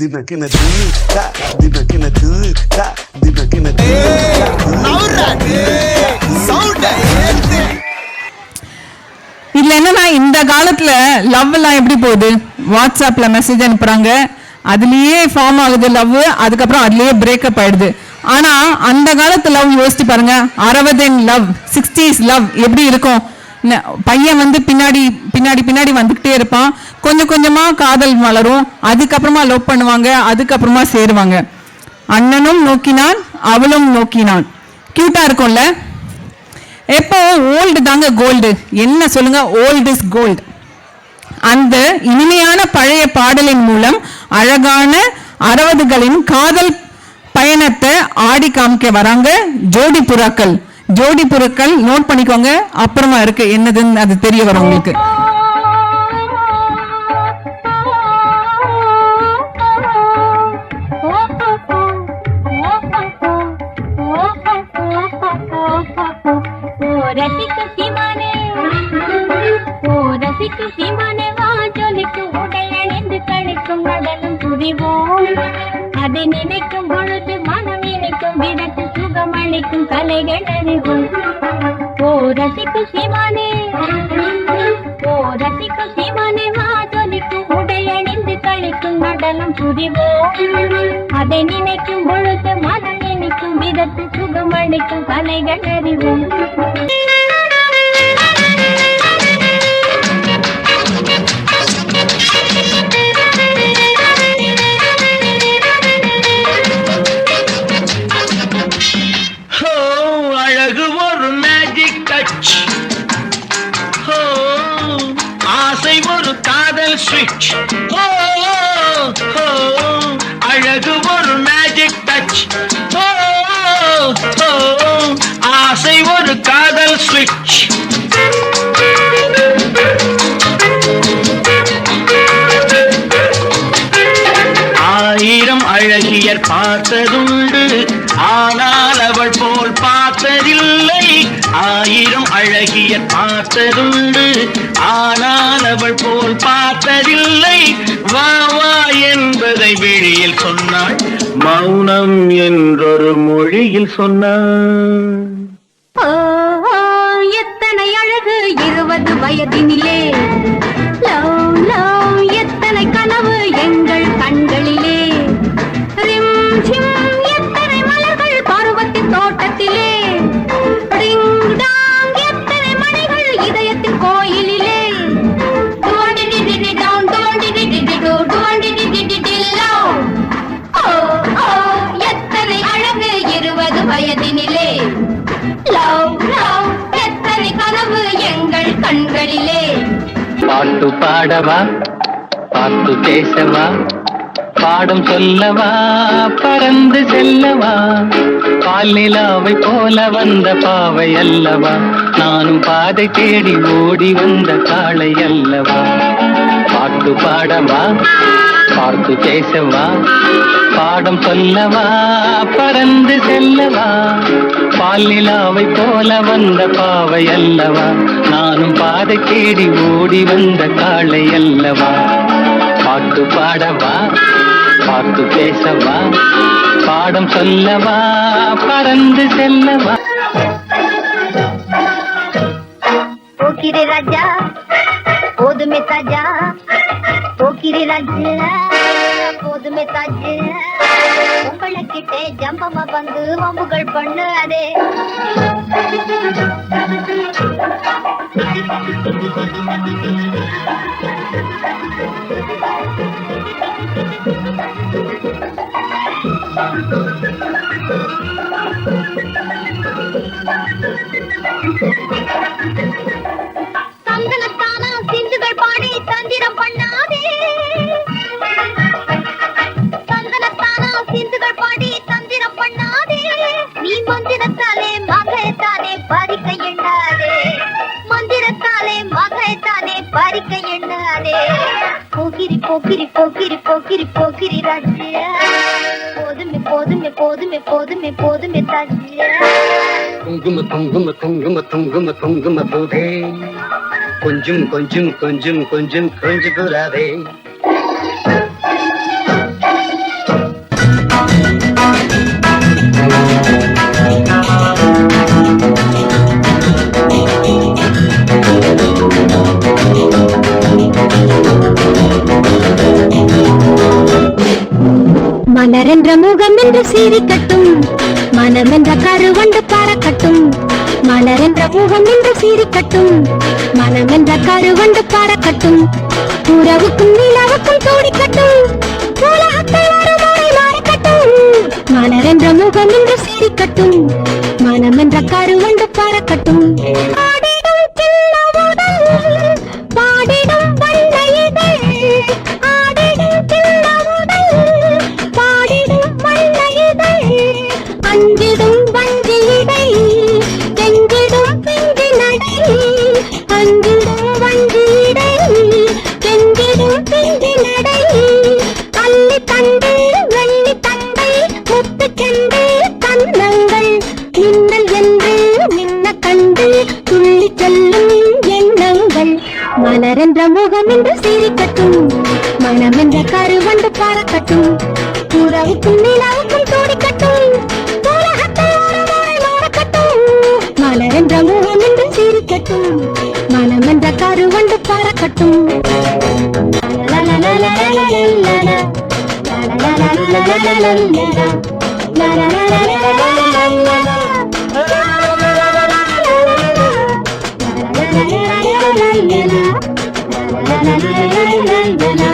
தினக்கின தீக்கா தினக்கின தீக்கா தினக்கின இதுல என்னன்னா இந்த காலத்துல லவ் எல்லாம் எப்படி போகுது? வாட்ஸ்அப்ல மெசேஜ் அனுப்புறாங்க. அதுலயே ஃபார்ம் ஆகுது லவ் அதுக்கப்புறம் அதுலயே பிரேக்கப் ஆயிடுது. ஆனா அந்த காலத்து லவ் யோசிச்சு பாருங்க. அறுபதன் லவ் சிக்ஸ்டீஸ் லவ் எப்படி இருக்கும்? பையன் வந்து பின்னாடி பின்னாடி பின்னாடி வந்துக்கிட்டே இருப்பான். கொஞ்சம் கொஞ்சமா காதல் வளரும். அதுக்கப்புறமா லவ் பண்ணுவாங்க. அதுக்கப்புறமா சேருவாங்க. அண்ணனும் நோக்கினான் அவளும் நோக்கினான். கியூட்டா இருக்கும்ல? எப்போ ஓல்டு தாங்க கோல்டு என்ன சொல்லுங்க? ஓல்டு இஸ் கோல்டு அந்த இனிமையான பழைய பாடலின் மூலம் அழகான அறுபதுகளின் காதல் பயணத்தை ஆடி காமிக்க வராங்க ஜோடி புறாக்கள் ஜோடி பொருட்கள் நோட் பண்ணிக்கோங்க. அப்புறமா இருக்கு. என்னதுன்னு அது தெரிய வரும் உங்களுக்கு. ஓ கழிக்கும் அதை நினைக்கும் பொழுது மனம் இணைக்கும் விதத்தில் அளிக்கும் கலைகள் அறிவோம் ஓ ரசிக்கு சீமானே. ஓ ரசிக்கு சீமானே வா ஜொலிக்கு கழிக்கும் நடனம் புரிவோம் அதை நினைக்கும் பொழுது மனம் நினைக்கும் விதத்து சுகம் கலைகள் அறிவோம் காதல் ஸ்விட்ச் ஹோ ஹோ அழகு ஒரு மேஜிக் டச் ஹோ ஹோ ஆசை ஒரு காதல் ஸ்விட்ச் ஆயிரம் அழகியர் பார்த்ததும் பார்த்ததில்லை ஆயிரம் அழகிய பார்த்ததுண்டு. ஆனால் அவள் போல் பார்த்ததில்லை. வா வா என்பதை வெளியில் சொன்னாள். மௌனம் என்றொரு மொழியில் சொன்னாள். எத்தனை அழகு இருபது வயதினிலே. பாடவா? பார்த்து பேசவா? பாடம் சொல்லவா? பறந்து செல்லவா? பால் நிலாவை போல வந்த பாவை அல்லவா? நானும் பாதை தேடி ஓடி வந்த காளை அல்ல பாட்டு பாடவா பார்த்து பேசவா? பாடம் சொல்லவா? பறந்து செல்லவா? பால்நிலாவை போல வந்த பாவை அல்லவா? நானும் பாதை தேடி ஓடி வந்த காளை அல்லவா? பாட்டு பாடவா? பார்த்து பேசவா? பாடம் சொல்லவா? பறந்து செல்லவா? போக்கிரி ராஜா போதுமே தாஜா. போக்கிரி ராஜா போதுமே தாஜா உங்களை கிட்டே ஜம்பமா வந்து வம்புகள் பண்ணு அதே Thank you. போக்கிரி போக்கிரி போக்கிரி போக்கிரி போக்கிரி போதுமே போதுமே போதுமே போதுமே போதுமே தாஜ்யா குங்கும குங்கும குங்கும குங்கும குங்கும போதே. கொஞ்சம் கொஞ்சம் கொஞ்சம் கொஞ்சம் கொஞ்சம் புறாதே சீரிக்கட்டும் மனமென்ற கருவண்டு பறக்கட்டும் மலரென்ற முகம் என்று சீரிக்கட்டும் மனமென்ற கருவண்டு பறக்கட்டும் உறவுக்கும் நிலவுக்கும் தோடிக்கட்டும் உலகத்தை ஒரு மலரென்ற முகம் என்று சீரிக்கட்டும் மனமென்ற கருவண்டு பறக்கட்டும் பிரமுகம் என்று சிரிக்கட்டும் மனம் என்ற கரு வந்து பறக்கட்டும் புறவுக்கும் நிலவுக்கும் தோடிக்கட்டும் மலர் என்ற முகம் என்று சிரிக்கட்டும் மனம் என்ற கரு வந்து பறக்கட்டும் la నందన